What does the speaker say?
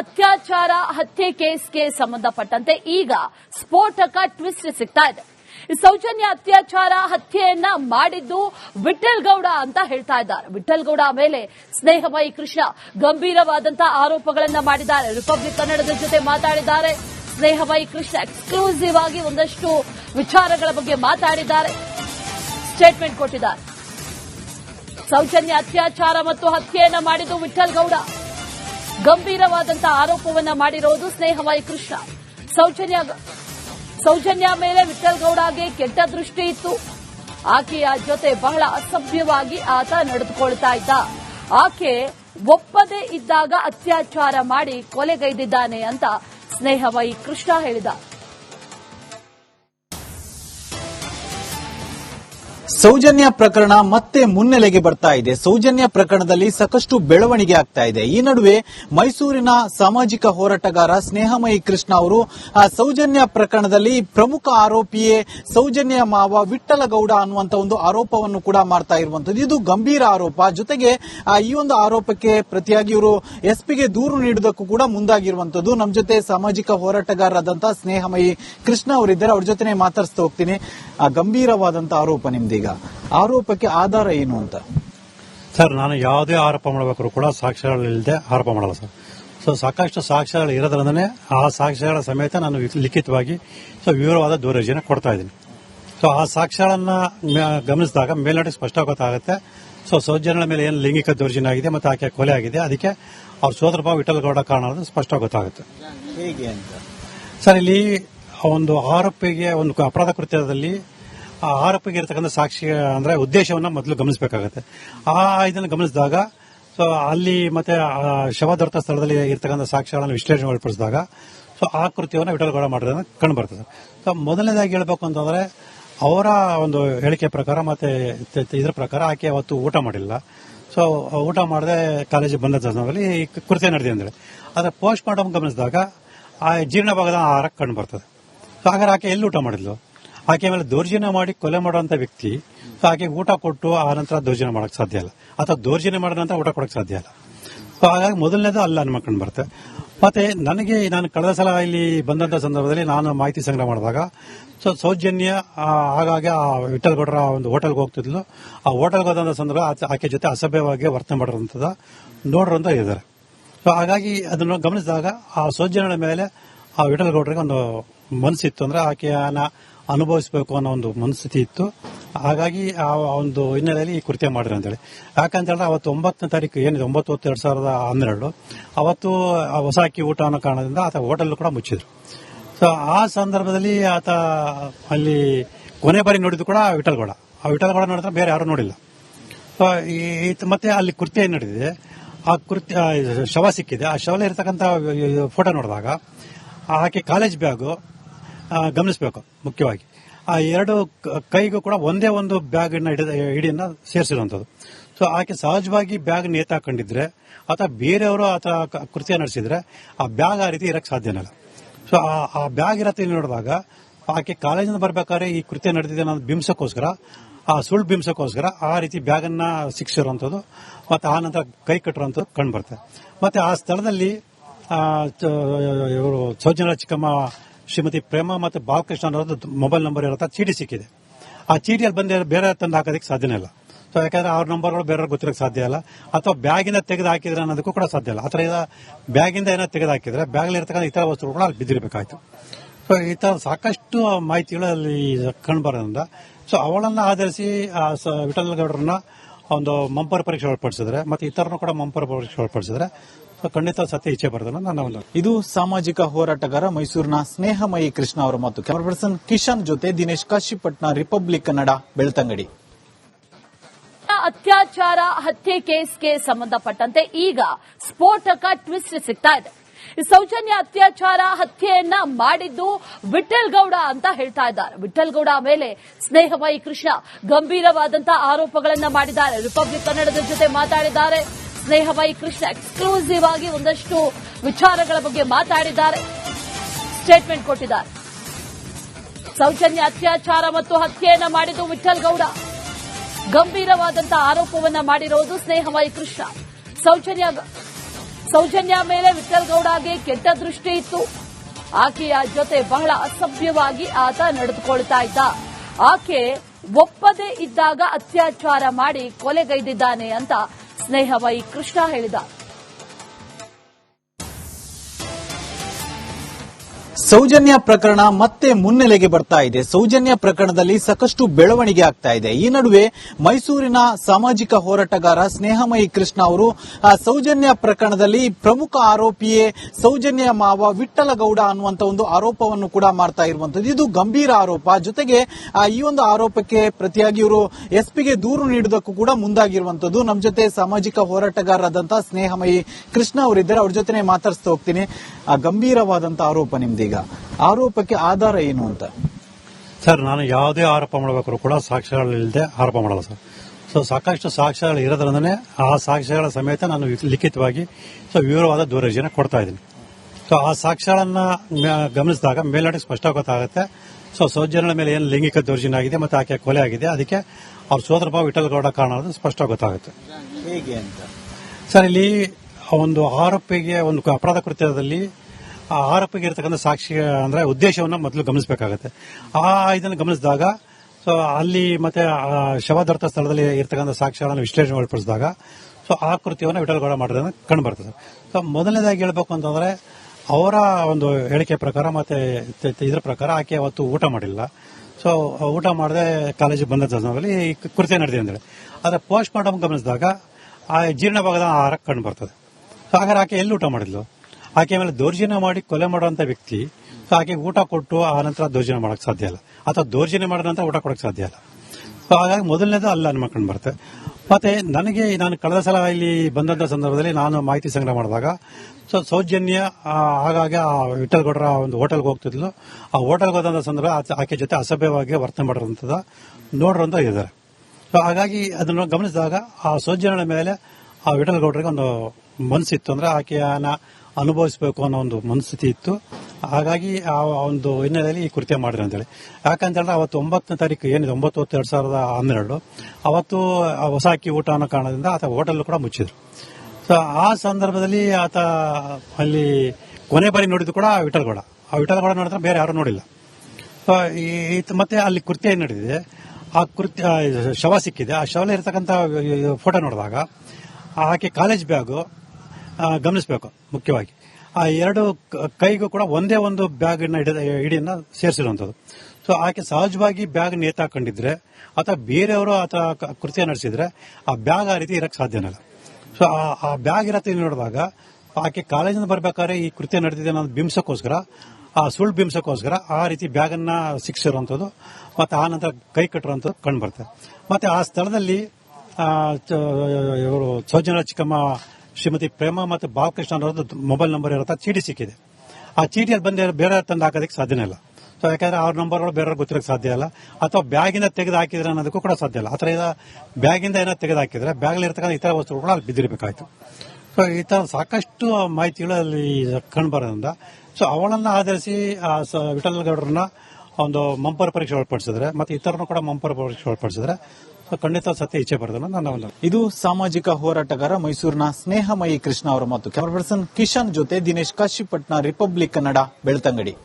ಅತ್ಯಾಚಾರ ಹತ್ಯೆ ಕೇಸ್ಗೆ ಸಂಬಂಧಪಟ್ಟಂತೆ ಈಗ ಸ್ಫೋಟಕ ಟ್ವಿಸ್ಟ್ ಸಿಗ್ತಾ ಇದೆ. ಸೌಜನ್ಯ ಅತ್ಯಾಚಾರ ಹತ್ಯೆಯನ್ನ ಮಾಡಿದ್ದು ವಿಠಲ್ ಗೌಡ ಅಂತ ಹೇಳ್ತಾ ಇದ್ದಾರೆ. ವಿಠಲ್ ಗೌಡ ಮೇಲೆ ಸ್ನೇಹಮಯಿ ಕೃಷ್ಣ ಗಂಭೀರವಾದಂತಹ ಆರೋಪಗಳನ್ನ ಮಾಡಿದ್ದಾರೆ. ರಿಪಬ್ಲಿಕ್ ಕನ್ನಡದ ಜೊತೆ ಮಾತಾಡಿದ್ದಾರೆ. ಸ್ನೇಹಮಯಿ ಕೃಷ್ಣ ಎಕ್ಸ್ಕ್ಲೂಸಿವ್ ಆಗಿ ಒಂದಷ್ಟು ವಿಚಾರಗಳ ಬಗ್ಗೆ ಮಾತಾಡಿದ್ದಾರೆ. ಸ್ಟೇಟ್ಮೆಂಟ್ ಕೊಟ್ಟಿದ್ದಾರೆ. ಸೌಜನ್ಯ ಅತ್ಯಾಚಾರ ಮತ್ತು ಹತ್ಯೆಯನ್ನ ಮಾಡಿದ್ದು ವಿಠಲ್ ಗೌಡ ಗಂಭೀರವಾದಂತಹ ಆರೋಪವನ್ನ ಮಾಡಿರೋದು ಸ್ನೇಹವಾಯಿ ಕೃಷ್ಣ. ಸೌಜನ್ಯ ಸೌಜನ್ಯ ಮೇಲೆ ವಿಠಲ್ ಗೌಡಗೆ ಕೆಟ್ಟ ದೃಷ್ಟಿ ಇತ್ತು. ಆಕೆಯ ಜೊತೆ ಬಹಳ ಅಸಭ್ಯವಾಗಿ ಆತ ನಡೆದುಕೊಳ್ತಾ ಇದ್ದ. ಆಕೆ ಒಪ್ಪದೇ ಇದ್ದಾಗ ಅತ್ಯಾಚಾರ ಮಾಡಿ ಕೊಲೆಗೈದಿದ್ದಾನೆ ಅಂತ ಸ್ನೇಹವಾಯಿ ಕೃಷ್ಣ ಹೇಳಿದ. ಸೌಜನ್ಯ ಪ್ರಕರಣ ಮತ್ತೆ ಮುನ್ನೆಲೆಗೆ ಬರ್ತಾ ಇದೆ. ಸೌಜನ್ಯ ಪ್ರಕರಣದಲ್ಲಿ ಸಾಕಷ್ಟು ಬೆಳವಣಿಗೆ ಆಗ್ತಾ ಇದೆ. ಈ ನಡುವೆ ಮೈಸೂರಿನ ಸಾಮಾಜಿಕ ಹೋರಾಟಗಾರ ಸ್ನೇಹಮಯಿ ಕೃಷ್ಣ ಅವರು, ಆ ಸೌಜನ್ಯ ಪ್ರಕರಣದಲ್ಲಿ ಪ್ರಮುಖ ಆರೋಪಿಯೇ ಸೌಜನ್ಯ ಮಾವ ವಿಠಲಗೌಡ ಅನ್ನುವಂತ ಒಂದು ಆರೋಪವನ್ನು ಕೂಡ ಮಾಡ್ತಾ ಇರುವಂತದ್ದು ಇದು ಗಂಭೀರ ಆರೋಪ. ಜೊತೆಗೆ ಈ ಒಂದು ಆರೋಪಕ್ಕೆ ಪ್ರತಿಯಾಗಿ ಇವರು ಎಸ್ಪಿಗೆ ದೂರು ನೀಡುವುದಕ್ಕೂ ಕೂಡ ಮುಂದಾಗಿರುವಂತದ್ದು ನಮ್ಮ ಜೊತೆ ಸಾಮಾಜಿಕ ಹೋರಾಟಗಾರರಾದಂತಹ ಸ್ನೇಹಮಯಿ ಕೃಷ್ಣ ಅವರಿದ್ದಾರೆ. ಅವ್ರ ಜೊತೆ ಮಾತಾಡಿಸ್ತಾ ಹೋಗ್ತೀನಿ. ಆ ಗಂಭೀರವಾದಂತ ಆರೋಪ ನಿಮ್ದೀಗ ಆರೋಪಕ್ಕೆ ಆಧಾರ ಏನು ಅಂತ? ಸರ್ ನಾನು ಯಾವುದೇ ಆರೋಪ ಮಾಡಬೇಕು ಕೂಡ ಸಾಕ್ಷ್ಯಗಳಿಲ್ಲದೆ ಆರೋಪ ಮಾಡಲ್ಲ ಸರ್. ಸೊ ಸಾಕಷ್ಟು ಸಾಕ್ಷ್ಯಗಳು ಇರೋದ್ರಿಂದನೇ ಆ ಸಾಕ್ಷ್ಯಗಳ ಸಮೇತ ನಾನು ಲಿಖಿತವಾಗಿ ಸೊ ವಿವರವಾದ ದೂರಜನ ಕೊಡ್ತಾ ಇದ್ದೀನಿ. ಸೊ ಆ ಸಾಕ್ಷ್ಯಗಳನ್ನ ಗಮನಿಸಿದಾಗ ಮೇಲ್ನೋಟಕ್ಕೆ ಸ್ಪಷ್ಟ ಗೊತ್ತಾಗುತ್ತೆ ಸೊ ಸೌಜನ್ಯಗಳ ಮೇಲೆ ಏನು ಲೈಂಗಿಕ ದೌರ್ಜನ್ಯ ಆಗಿದೆ ಮತ್ತು ಆಕೆ ಕೊಲೆ ಆಗಿದೆ ಅದಕ್ಕೆ ಅವ್ರ ಸೋದರ ವಿಠಲ್ ಗೌಡ ಕಾರಣ ಅನ್ನೋದು ಸ್ಪಷ್ಟ ಗೊತ್ತಾಗುತ್ತೆ ಹೇಗೆ ಅಂತ? ಸರ್ ಇಲ್ಲಿ ಒಂದು ಆರೋಪಿಗೆ ಒಂದು ಅಪರಾಧ ಕೃತ್ಯದಲ್ಲಿ ಆ ಆರೋಪಿಗೆ ಇರತಕ್ಕಂಥ ಸಾಕ್ಷಿ ಅಂದ್ರೆ ಉದ್ದೇಶವನ್ನ ಮೊದಲು ಗಮನಿಸಬೇಕಾಗುತ್ತೆ. ಆ ಇದನ್ನು ಗಮನಿಸಿದಾಗ ಸೊ ಅಲ್ಲಿ ಮತ್ತೆ ಶವ ದೊರೆತ ಸ್ಥಳದಲ್ಲಿ ಇರತಕ್ಕಂಥ ಸಾಕ್ಷ್ಯಗಳನ್ನು ವಿಶ್ಲೇಷಣೆ ಒಳಪಡಿಸಿದಾಗ ಸೊ ಆ ಕೃತ್ಯವನ್ನು ವಿಠಲಗೌಡ ಮಾಡಿದ್ರೆ ಕಂಡು ಬರ್ತದೆ. ಸೊ ಮೊದಲನೇದಾಗಿ ಹೇಳ್ಬೇಕು ಅಂತಂದ್ರೆ ಅವರ ಒಂದು ಹೇಳಿಕೆ ಪ್ರಕಾರ ಮತ್ತೆ ಇದರ ಪ್ರಕಾರ ಆಕೆ ಅವತ್ತು ಊಟ ಮಾಡಿಲ್ಲ. ಸೊ ಊಟ ಮಾಡದೆ ಕಾಲೇಜಿಗೆ ಬಂದ ಸಂದರ್ಭದಲ್ಲಿ ಈ ಕೃತ್ಯ ನಡೆದಿದೆ ಅಂದ್ರೆ ಆದರೆ ಪೋಸ್ಟ್ ಮಾರ್ಟಮ್ ಗಮನಿಸಿದಾಗ, ಆ ಜೀರ್ಣ ಭಾಗದ ಆಹಾರ ಕಂಡು ಬರ್ತದೆ. ಸೊ ಹಾಗಾದ್ರೆ ಆಕೆ ಎಲ್ಲಿ ಊಟ ಮಾಡಿದ್ಲು? ಆಕೆ ಮೇಲೆ ದೌರ್ಜನ್ಯ ಮಾಡಿ ಕೊಲೆ ಮಾಡುವಂತ ವ್ಯಕ್ತಿ, ಸೊ ಆಕೆಗೆ ಊಟ ಕೊಟ್ಟು ಆ ನಂತರ ದೌರ್ಜನ್ಯ ಮಾಡಕ್ ಸಾಧ್ಯ ಇಲ್ಲ. ಅಥವಾ ದೌರ್ಜನ್ಯ ಮಾಡಿದ ನಂತರ ಊಟ ಕೊಡಕ್ ಸಾಧ್ಯ ಇಲ್ಲ. ಸೊ ಹಾಗಾಗಿ ಮೊದಲನೇದು ಅಲ್ಲ ಅನುಮಾನ ಕಂಡು ಬರುತ್ತೆ. ಮತ್ತೆ ನನಗೆ ನಾನು ಕಳೆದ ಸಲ ಇಲ್ಲಿ ಬಂದಂತ ಸಂದರ್ಭದಲ್ಲಿ ನಾನು ಮಾಹಿತಿ ಸಂಗ್ರಹ ಮಾಡಿದಾಗ ಸೊ ಸೌಜನ್ಯ ಹಾಗಾಗಿ ಆ ವಿಠಲ್ ಗೌಡರ ಒಂದು ಹೋಟೆಲ್ಗೆ ಹೋಗ್ತಿದ್ಲು. ಆ ಹೋಟೆಲ್ಗೆ ಹೋದಂತ ಸಂದರ್ಭ ಆಕೆ ಜೊತೆ ಅಸಭ್ಯವಾಗಿ ವರ್ತನೆ ಮಾಡಿರೋಂಥದ್ದು ನೋಡ್ರಂತ ಇದ್ದಾರೆ. ಸೊ ಹಾಗಾಗಿ ಅದನ್ನು ಗಮನಿಸಿದಾಗ ಆ ಸೌಜನ್ಯಗಳ ಮೇಲೆ ಆ ವಿಠಲ್ ಗೌಡರಿಗೆ ಒಂದು ಮನಸ್ಸಿತ್ತು. ಅಂದ್ರೆ ಆಕೆಯನ್ನ ಅನುಭವಿಸಬೇಕು ಅನ್ನೋ ಒಂದು ಮನಸ್ಥಿತಿ ಇತ್ತು. ಹಾಗಾಗಿ ಆ ಒಂದು ಹಿನ್ನೆಲೆಯಲ್ಲಿ ಈ ಕೃತ್ಯ ಮಾಡಿದ್ರು ಅಂತೇಳಿ. ಯಾಕಂತ ಹೇಳಿದ್ರೆ ಅವತ್ತು ಒಂಬತ್ತನೇ ತಾರೀಕು ಏನಿದೆ, ಒಂಬತ್ತು ಹೊತ್ತು ಎರಡು ಸಾವಿರದ ಹನ್ನೆರಡು, ಅವತ್ತು ಹೊಸ ಅಕ್ಕಿ ಊಟ ಅನ್ನೋ ಕಾರಣದಿಂದ ಆತ ಹೋಟೆಲ್ ಕೂಡ ಮುಚ್ಚಿದ್ರು. ಸೊ ಆ ಸಂದರ್ಭದಲ್ಲಿ ಆತ ಅಲ್ಲಿ ಕೊನೆ ಬಾರಿ ನೋಡಿದ್ದು ಕೂಡ ವಿಠಲ್ಗೌಡ. ಆ ವಿಠಲ್ಗೌಡ ನೋಡಿದ್ರೆ ಬೇರೆ ಯಾರು ನೋಡಿಲ್ಲ. ಸೊ ಈ- ಮತ್ತೆ ಅಲ್ಲಿ ಕೃತ್ಯ ಏನು ನಡೆದಿದೆ? ಆ ಕೃತ್ಯ ಶವ ಸಿಕ್ಕಿದೆ. ಆ ಶವಲ್ಲಿ ಇರತಕ್ಕಂಥ ಫೋಟೋ ನೋಡಿದಾಗ, ಆಕೆ ಕಾಲೇಜ್ ಬ್ಯಾಗು ಗಮನಿಸಬೇಕು ಮುಖ್ಯವಾಗಿ. ಆ ಎರಡು ಕೈಗೂ ಕೂಡ ಒಂದೇ ಒಂದು ಬ್ಯಾಗ್ ಹಿಡಿಯನ್ನ ಸೇರಿಸಿರುವಂತದ್ದು ಸೊ ಆಕೆ ಸಹಜವಾಗಿ ಬ್ಯಾಗ್ ನೇತಾಕೊಂಡಿದ್ರೆ ಅಥವಾ ಬೇರೆಯವರು ಆತ ಕೃತ್ಯ ನಡೆಸಿದ್ರೆ, ಆ ಬ್ಯಾಗ್ ಆ ರೀತಿ ಇರಕ್ಕೆ ಸಾಧ್ಯನೇ ಇಲ್ಲ. ಸೊ ಆ- ಬ್ಯಾಗ್ ಇರತ್ತೆ ನೋಡಿದಾಗ, ಆಕೆ ಕಾಲೇಜಿಂದ ಬರ್ಬೇಕಾದ್ರೆ ಈ ಕೃತ್ಯ ನಡೆದಿದೆ ಅನ್ನೋದು ಬಿಂಸಕ್ಕೋಸ್ಕರ ಆ ಸುಳ್ಳು ಬಿಂಸಕ್ಕೋಸ್ಕರ ಆ ರೀತಿ ಬ್ಯಾಗ್ ಅನ್ನ ಸಿಕ್ಸಿರುವಂತದ್ದು ಮತ್ತೆ ಆ ನಂತರ ಕೈ ಕಟ್ಟಿರುವಂತದ್ದು ಕಂಡು ಬರ್ತದೆ ಮತ್ತೆ ಆ ಸ್ಥಳದಲ್ಲಿ ಇವರು ಸೌಜನ್ಯ ಚಿಕ್ಕಮ್ಮ ಶ್ರೀಮತಿ ಪ್ರೇಮ ಮತ್ತು ಬಾಲಕೃಷ್ಣ ಅವರದ್ದು ಮೊಬೈಲ್ ನಂಬರ್ ಇರುತ್ತೆ ಚೀಟಿ ಸಿಕ್ಕಿದೆ. ಆ ಚೀಟಿಯಲ್ಲಿ ಬಂದ ಬೇರೆ ತಂದು ಹಾಕೋದಕ್ಕೆ ಸಾಧ್ಯನೇ ಇಲ್ಲ. ಸೊ ಯಾಕಂದ್ರೆ ಅವ್ರ ನಂಬರ್ಗಳು ಬೇರೆಯವ್ರಿಗೆ ಗೊತ್ತಿರೋಕೆ ಸಾಧ್ಯ ಇಲ್ಲ. ಅಥವಾ ಬ್ಯಾಗಿಂದ ತೆಗೆದು ಹಾಕಿದ್ರೆ ಅನ್ನೋದಕ್ಕೂ ಕೂಡ ಸಾಧ್ಯ ಇಲ್ಲ. ಆತರ ಇಲ್ಲ ಬ್ಯಾಗಿಂದ ಏನೋ ತೆಗೆದು ಹಾಕಿದ್ರೆ ಬ್ಯಾಗಲ್ಲಿ ಇರ್ತಕ್ಕಂಥ ಇತರ ವಸ್ತುಗಳು ಕೂಡ ಅಲ್ಲಿ ಬಿದ್ದಿರಬೇಕಾಯ್ತು. ಸೊ ಈ ತರ ಸಾಕಷ್ಟು ಮಾಹಿತಿಗಳು ಅಲ್ಲಿ ಕಂಡು ಬರೋದ್ರಿಂದ ಸೊ ಅವಳನ್ನ ಆಧರಿಸಿ, ಆ, ಸ- ವಿಠಲ್ ಗೌಡರನ್ನ ಒಂದು ಮಂಪರ್ ಪರೀಕ್ಷೆ ಒಳಪಡಿಸಿದ್ರೆ ಮತ್ತೆ ಇತರನ್ನು ಕೂಡ ಮಂಪರ್ ಪರೀಕ್ಷೆ ಒಳಪಡಿಸಿದ್ರೆ ಖಂಡಿತ ಸತ್ಯ ಇಚ್ಛೆ ಬರೋದಲ್ಲ, ನನ್ನ ಒಂದು ಇದು ಸಾಮಾಜಿಕ ಹೋರಾಟಗಾರ ಮೈಸೂರಿನ ಸ್ನೇಹಮಯಿ ಕೃಷ್ಣ ಅವರ ಮತ್ತು ಕ್ಯಾಮರಾ ಪರ್ಸನ್ ಕಿಶನ್ ಜೊತೆ ದಿನೇಶ್ ಕಾಶಿಪಟ್ನ ರಿಪಬ್ಲಿಕ್ ಕನ್ನಡ ಬೆಳ್ತಂಗಡಿ. ಅತ್ಯಾಚಾರ, ಹತ್ಯೆ ಕೇಸ್ಗೆ ಸಂಬಂಧಪಟ್ಟಂತೆ ಈಗ ಸ್ಫೋಟಕ ಟ್ವಿಸ್ಟ್ ಸಿಗ್ತಾ ಇದೆ. ಸೌಜನ್ಯ ಅತ್ಯಾಚಾರ, ಹತ್ಯೆಯನ್ನ ಮಾಡಿದ್ದು ವಿಠಲ್ ಗೌಡ ಅಂತ ಹೇಳ್ತಾ ಇದ್ದಾರೆ. ವಿಠಲ್ ಗೌಡ ಮೇಲೆ ಸ್ನೇಹಮಯಿ ಕೃಷ್ಣ ಗಂಭೀರವಾದಂತಹ ಆರೋಪಗಳನ್ನ ಮಾಡಿದ್ದಾರೆ. ರಿಪಬ್ಲಿಕ್ ಕನ್ನಡದ ಜೊತೆ ಮಾತಾಡಿದ್ದಾರೆ. ಸ್ನೇಹಮಯಿ ಕೃಷ್ಣ ಎಕ್ಸ್ಕ್ಲೂಸಿವ್ ಆಗಿ ಒಂದಷ್ಟು ವಿಚಾರಗಳ ಬಗ್ಗೆ ಮಾತಾಡಿದ್ದಾರೆ. ಸ್ಟೇಟ್ಮೆಂಟ್ ಕೊಟ್ಟಿದ್ದಾರೆ. ಸೌಜನ್ಯ ಅತ್ಯಾಚಾರ ಮತ್ತು ಹತ್ಯೆಯನ್ನ ಮಾಡಿದ್ದು ವಿಠಲ್ ಗೌಡ. ಗಂಭೀರವಾದಂತಹ ಆರೋಪವನ್ನ ಮಾಡಿರೋದು ಸ್ನೇಹಮಯಿ ಕೃಷ್ಣ. ಸೌಜನ್ಯ ಸೌಜನ್ಯ ಮೇಲೆ ವಿಠಲ್ ಗೌಡಗೆ ಕೆಟ್ಟ ದೃಷ್ಟಿ ಇತ್ತು. ಆಕೆಯ ಜೊತೆ ಬಹಳ ಅಸಭ್ಯವಾಗಿ ಆತ ನಡೆದುಕೊಳ್ತಾ ಇದ್ದ. ಆಕೆ ಒಪ್ಪದೇ ಇದ್ದಾಗ ಅತ್ಯಾಚಾರ ಮಾಡಿ ಕೊಲೆಗೈದಿದ್ದಾನೆ ಅಂತ ಸ್ನೇಹಮಯಿ ಕೃಷ್ಣ ಹೇಳಿದ. ಸೌಜನ್ಯ ಪ್ರಕರಣ ಮತ್ತೆ ಮುನ್ನೆಲೆಗೆ ಬರ್ತಾ ಇದೆ. ಸೌಜನ್ಯ ಪ್ರಕರಣದಲ್ಲಿ ಸಾಕಷ್ಟು ಬೆಳವಣಿಗೆ ಆಗ್ತಾ ಇದೆ. ಈ ನಡುವೆ ಮೈಸೂರಿನ ಸಾಮಾಜಿಕ ಹೋರಾಟಗಾರ ಸ್ನೇಹಮಯಿ ಕೃಷ್ಣ ಅವರು ಸೌಜನ್ಯ ಪ್ರಕರಣದಲ್ಲಿ ಪ್ರಮುಖ ಆರೋಪಿಯೇ ಸೌಜನ್ಯ ಮಾವ ವಿಠಲಗೌಡ ಅನ್ನುವಂತ ಒಂದು ಆರೋಪವನ್ನು ಕೂಡ ಮಾಡ್ತಾ ಇರುವಂತದ್ದು. ಇದು ಗಂಭೀರ ಆರೋಪ. ಜೊತೆಗೆ ಈ ಒಂದು ಆರೋಪಕ್ಕೆ ಪ್ರತಿಯಾಗಿ ಇವರು ಎಸ್ಪಿಗೆ ದೂರು ನೀಡುವುದಕ್ಕೂ ಕೂಡ ಮುಂದಾಗಿರುವಂತದ್ದು. ನಮ್ಮ ಜೊತೆ ಸಾಮಾಜಿಕ ಹೋರಾಟಗಾರರಾದಂತಹ ಸ್ನೇಹಮಯಿ ಕೃಷ್ಣ ಅವರಿದ್ದಾರೆ. ಅವ್ರ ಜೊತೆ ಮಾತಾಡಿಸ್ತಾ ಹೋಗ್ತೀನಿ. ಆ, ಗಂಭೀರವಾದಂತ ಆರೋಪ ನಿಮ್ದೀಗ ಆರೋಪಕ್ಕೆ ಆಧಾರ ಏನು ಅಂತ? ಸರ್ ನಾನು ಯಾವುದೇ ಆರೋಪ ಮಾಡಬೇಕಾದ್ರೂ ಕೂಡ ಸಾಕ್ಷ್ಯಗಳಿಲ್ಲದೆ ಆರೋಪ ಮಾಡಲ್ಲ ಸರ್. ಸೊ ಸಾಕಷ್ಟು ಸಾಕ್ಷ್ಯಗಳು ಇರೋದ್ರಿಂದನೇ ಆ ಸಾಕ್ಷ್ಯಗಳ ಸಮೇತ ನಾನು ಲಿಖಿತವಾಗಿ ಸೊ ವಿವರವಾದ ದೂರಜನ ಕೊಡ್ತಾ ಇದ್ದೀನಿ. ಸೊ ಆ ಸಾಕ್ಷ್ಯಗಳನ್ನ ಗಮನಿಸಿದಾಗ ಮೇಲ್ನಡೆ ಸ್ಪಷ್ಟ ಗೊತ್ತಾಗುತ್ತೆ ಸೊ ಸೌಜನ್ಯಗಳ ಮೇಲೆ ಏನು ಲೈಂಗಿಕ ದೌರ್ಜನ್ಯ ಆಗಿದೆ ಮತ್ತೆ ಆಕೆ ಕೊಲೆ ಆಗಿದೆ ಅದಕ್ಕೆ ಅವ್ರ ಸೋದರ ಭಾವ ಗೌಡ ಕಾರಣ ಅನ್ನೋದು ಸ್ಪಷ್ಟ ಗೊತ್ತಾಗುತ್ತೆ ಹೇಗೆ ಅಂತ? ಸರ್ ಇಲ್ಲಿ ಒಂದು ಆರೋಪಿಗೆ ಒಂದು ಅಪರಾಧ ಕೃತ್ಯದಲ್ಲಿ ಆ ಆರೋಪಿಗೆ ಇರತಕ್ಕಂಥ ಸಾಕ್ಷಿ ಅಂದ್ರೆ ಉದ್ದೇಶವನ್ನ ಮೊದಲು ಗಮನಿಸಬೇಕಾಗುತ್ತೆ. ಆ ಇದನ್ನು ಗಮನಿಸಿದಾಗ, ಸೊ ಅಲ್ಲಿ ಮತ್ತೆ, ಆ ಶವದರ್ಥ ಸ್ಥಳದಲ್ಲಿ ಇರತಕ್ಕಂಥ ಸಾಕ್ಷ್ಯಗಳನ್ನು ವಿಶ್ಲೇಷಣೆ ಒಳಪಡಿಸಿದಾಗ ಸೊ ಆ ಕೃತ್ಯವನ್ನು ವಿಠಲಗೌಡ ಮಾಡಿದ್ರೆ ಕಂಡು ಬರ್ತದೆ. ಸೊ ಮೊದಲನೇದಾಗಿ ಹೇಳ್ಬೇಕು ಅಂತಂದ್ರೆ, ಅವರ ಒಂದು ಹೇಳಿಕೆ ಪ್ರಕಾರ ಮತ್ತೆ ಇದ್ರ ಪ್ರಕಾರ ಆಕೆ ಅವತ್ತು ಊಟ ಮಾಡಿಲ್ಲ. ಸೊ ಊಟ ಮಾಡದೆ ಕಾಲೇಜಿಗೆ ಬಂದ ಸಂದರ್ಭದಲ್ಲಿ ಈ ಕೃತ್ಯ ನಡೆದಿದೆ ಅಂದ್ರೆ ಆದ್ರೆ ಪೋಸ್ಟ್ ಮಾರ್ಟಮ್ ಗಮನಿಸಿದಾಗ, ಆ ಜೀರ್ಣ ಭಾಗದ ಆಹಾರ ಕಂಡು ಬರ್ತದೆ. ಸೊ ಹಾಗಾದ್ರೆ ಆಕೆ ಎಲ್ಲಿ ಊಟ ಮಾಡಿದ್ಲು? ಆಕೆ ಮೇಲೆ ದೌರ್ಜನ್ಯ ಮಾಡಿ ಕೊಲೆ ಮಾಡುವಂತ ವ್ಯಕ್ತಿ ಆಕೆ ಊಟ ಕೊಟ್ಟು ಆ ನಂತರ ದೌರ್ಜನ್ಯ ಮಾಡಕ್ ಸಾಧ್ಯ ಇಲ್ಲ. ಅಥವಾ ದೌರ್ಜನ್ಯ ಮಾಡಿದ ಊಟ ಕೊಡಕ್ ಸಾಧ್ಯ ಇಲ್ಲ. ಸೊ ಹಾಗಾಗಿ ಮೊದಲನೇದು ಅಲ್ಲ ಅನ್ಕೊಂಡ್ ಬರುತ್ತೆ. ಮತ್ತೆ ನನಗೆ ನಾನು ಕಳೆದ ಸಲ ಇಲ್ಲಿ ಬಂದಂತ ಸಂದರ್ಭದಲ್ಲಿ ನಾನು ಮಾಹಿತಿ ಸಂಗ್ರಹ ಮಾಡಿದಾಗ, ಸೊ ಸೌಜನ್ಯ ಆಗಾಗ ಆ ವಿಠಲ್ ಗೌಡರ ಒಂದು ಹೋಟೆಲ್ಗೆ ಹೋಗ್ತಿದ್ಲು. ಆ ಹೋಟೆಲ್ಗೆ ಹೋದಂತ ಸಂದರ್ಭ ಆಕೆ ಜೊತೆ ಅಸಭ್ಯವಾಗಿ ವರ್ತನೆ ಮಾಡಿರೋಂಥದ್ದು ನೋಡ್ರಂತ ಇದ್ದಾರೆ. ಸೊ ಹಾಗಾಗಿ ಅದನ್ನು ಗಮನಿಸಿದಾಗ ಆ ಸೌಜನ್ಯ ಮೇಲೆ ಆ ವಿಠಲ್ ಗೌಡರಿಗೆ ಒಂದು ಮನಸ್ಸಿತ್ತು ಅಂದ್ರೆ ಆಕೆಯನ್ನ ಅನುಭವಿಸಬೇಕು ಅನ್ನೋ ಒಂದು ಮನಸ್ಥಿತಿ ಇತ್ತು. ಹಾಗಾಗಿ ಆ ಒಂದು ಹಿನ್ನೆಲೆಯಲ್ಲಿ ಈ ಕೃತ್ಯ ಮಾಡಿದ್ರು ಅಂತೇಳಿ. ಯಾಕಂತೇಳಿದ್ರೆ ಅವತ್ತು ಒಂಬತ್ತನೇ ತಾರೀಕು ಏನಿದೆ, ಒಂಬತ್ತು ಹೊತ್ತು ಎರಡು ಸಾವಿರದ ಹನ್ನೆರಡು, ಅವತ್ತು ಹೊಸ ಅಕ್ಕಿ ಊಟ ಅನ್ನೋ ಕಾರಣದಿಂದ ಆತ ಹೋಟೆಲ್ ಕೂಡ ಮುಚ್ಚಿದ್ರು. ಸೊ ಆ ಸಂದರ್ಭದಲ್ಲಿ ಆತ ಅಲ್ಲಿ ಕೊನೆ ಬಾರಿ ನೋಡಿದ್ದು ಕೂಡ ವಿಠಲ್ಗೌಡ. ಆ ವಿಠಲ್ಗೌಡ ನೋಡಿದ್ರೆ ಬೇರೆ ಯಾರು ನೋಡಿಲ್ಲ. ಸೊ ಈ- ಮತ್ತೆ ಅಲ್ಲಿ ಕೃತ್ಯ ಏನು ನಡೆದಿದೆ? ಆ ಕೃತ್ಯ ಶವ ಸಿಕ್ಕಿದೆ. ಆ ಶವಲ್ಲಿ ಇರತಕ್ಕಂತ ಫೋಟೋ ನೋಡಿದಾಗ, ಆಕೆ ಕಾಲೇಜ್ ಬ್ಯಾಗು ಗಮನಿಸಬೇಕು ಮುಖ್ಯವಾಗಿ. ಆ ಎರಡು ಕೈಗೂ ಕೂಡ ಒಂದೇ ಒಂದು ಬ್ಯಾಗ್ ಇಡಿಯನ್ನ ಸೇರಿಸಿರುವಂತದ್ದು ಸೊ ಆಕೆ ಸಹಜವಾಗಿ ಬ್ಯಾಗ್ ನೇತಾಕೊಂಡಿದ್ರೆ, ಅಥವಾ ಬೇರೆಯವರು ಅಥವಾ ಕೃತ್ಯ ನಡೆಸಿದ್ರೆ, ಆ ಬ್ಯಾಗ್ ಆ ರೀತಿ ಇರಕ್ ಸಾಧ್ಯನಲ್ಲ ಸೊ ಆ- ಬ್ಯಾಗ್ ಇರತ್ತೆ ನೋಡಿದಾಗ, ಆಕೆ ಕಾಲೇಜಿಂದ ಬರ್ಬೇಕಾದ್ರೆ ಈ ಕೃತ್ಯ ನಡೆದಿದೆ ಅನ್ನೋದು ಬಿಂಸಕ್ಕೋಸ್ಕರ ಆ ಸುಳ್ಳು ಬಿಂಸಕ್ಕೋಸ್ಕರ ಆ ರೀತಿ ಬ್ಯಾಗ್ ಅನ್ನ ಸಿಕ್ಸಿರುವಂತದ್ದು ಮತ್ತೆ ಆ ನಂತರ ಕೈ ಕಟ್ಟಿರುವಂತದ್ದು ಕಂಡು ಬರುತ್ತೆ. ಮತ್ತೆ ಆ ಸ್ಥಳದಲ್ಲಿ ಇವರು ಸೌಜನ್ಯ ಚಿಕ್ಕಮ್ಮ ಶ್ರೀಮತಿ ಪ್ರೇಮ ಮತ್ತು ಬಾಲಕೃಷ್ಣ ಅವರದ್ದು ಮೊಬೈಲ್ ನಂಬರ್ ಇರುತ್ತೆ? ಚೀಟಿ ಸಿಕ್ಕಿದೆ. ಆ ಚೀಟಿಯಲ್ಲಿ ಬಂದ ಬೇರೆ ತಂದು ಹಾಕೋದಕ್ಕೆ ಸಾಧ್ಯನೇ ಇಲ್ಲ. ಸೊ ಯಾಕಂದ್ರೆ ಅವ್ರ ನಂಬರ್ಗಳು ಬೇರೆ ಗೊತ್ತಿರಕ್ಕೆ ಸಾಧ್ಯ ಇಲ್ಲ. ಅಥವಾ ಬ್ಯಾಗಿಂದ ತೆಗೆದು ಹಾಕಿದ್ರೆ ಅನ್ನೋದಕ್ಕೂ ಕೂಡ ಸಾಧ್ಯ ಇಲ್ಲ. ಆತರ ಬ್ಯಾಗಿಂದ ಏನೋ ತೆಗೆದು ಹಾಕಿದ್ರೆ, ಬ್ಯಾಗಲ್ಲಿ ಇರ್ತಕ್ಕಂಥ ಇತರ ವಸ್ತುಗಳು ಕೂಡ ಅಲ್ಲಿ ಬಿದ್ದಿರಬೇಕಾಯ್ತು. ಸೊ ಈ ತರ ಸಾಕಷ್ಟು ಮಾಹಿತಿಗಳು ಅಲ್ಲಿ ಕಂಡು ಬರೋದ್ರಿಂದ ಸೊ ಅವಳನ್ನ ಆಧರಿಸಿ, ಆ, ಸ- ವಿಠಲ್ ಗೌಡ್ರನ್ನ ಒಂದು ಮಂಪರ್ ಪರೀಕ್ಷೆ ಒಳಪಡಿಸಿದ್ರೆ, ಮತ್ತೆ ಇತರನ್ನು ಕೂಡ ಮಂಪರ್ ಪರೀಕ್ಷೆ ಒಳಪಡಿಸಿದ್ರೆ ಖಂಡಿತ ಸತ್ಯ ಇಚ್ಛೆ ಬರೋದಿಲ್ಲ ನನ್ನ ಇದು ಸಾಮಾಜಿಕ ಹೋರಾಟಗಾರ ಮೈಸೂರಿನ ಸ್ನೇಹಮಯಿ ಕೃಷ್ಣ ಅವರ ಮಾತು. ಕ್ಯಾಮರಾ ಪರ್ಸನ್ ಕಿಶನ್ ಜೊತೆ ದಿನೇಶ್ ಕಾಶಿಪಟ್ನ ರಿಪಬ್ಲಿಕ್ ಕನ್ನಡ ಬೆಳ್ತಂಗಡಿ.